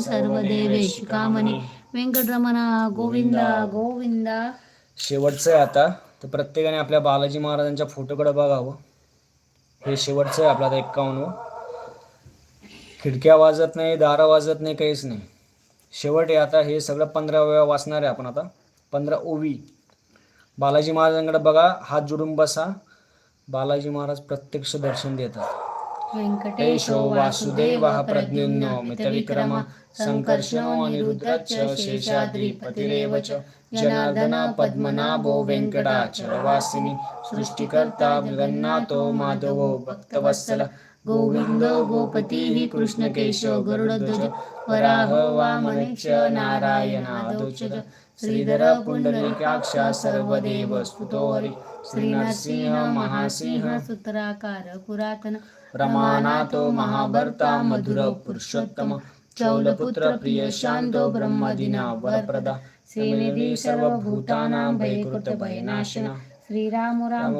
सर्वदेवेश कामनी. गोविंदा गोविंदा. शेवटचं आहे आता. तर प्रत्येकाने आपल्या बालाजी महाराजांच्या फोटोकडे बघावं. हे शेवटचं आहे आपलं आता एक्कावन्न खिडक्या वाजत नाही दारा वाजत नाही काहीच नाही. शेवट आहे आता हे सगळं पंधरा वेळा वाचणार आहे आपण आता. पंधरा ओवी. बालाजी महाराजांकडे बघा हात जोडून बसा. बालाजी महाराज प्रत्यक्ष दर्शन देतात. व्यंकटेशो वासुदेवः प्रद्युम्नो मितविक्रम संकर्षणो अनिरुद्धश्च शेषाद्रिपतिरेव च जनार्दन पद्मनाभो वेङ्कटाचलवासिनी सृष्टिकर्ता जगन्नाथो माधवो भक्तवत्सल गोविन्द गोपतिः कृष्णकेशो गरुडध्वज वराह वामनेच नारायणादोच श्रीधर पुण्डरीकाक्ष सर्वदेव स्तुतो हरि श्रीनरसिंह महासिंह सूत्राकार पुरातन रमानाथो महाभर्ता मधुर पुरुषोत्तम शौलपुत्र प्रिय शांतो ब्रह्मदिना वरप्रदा। श्रीनिधी सर्वभूतानां भयकृत भयनाशना। श्रीराम राम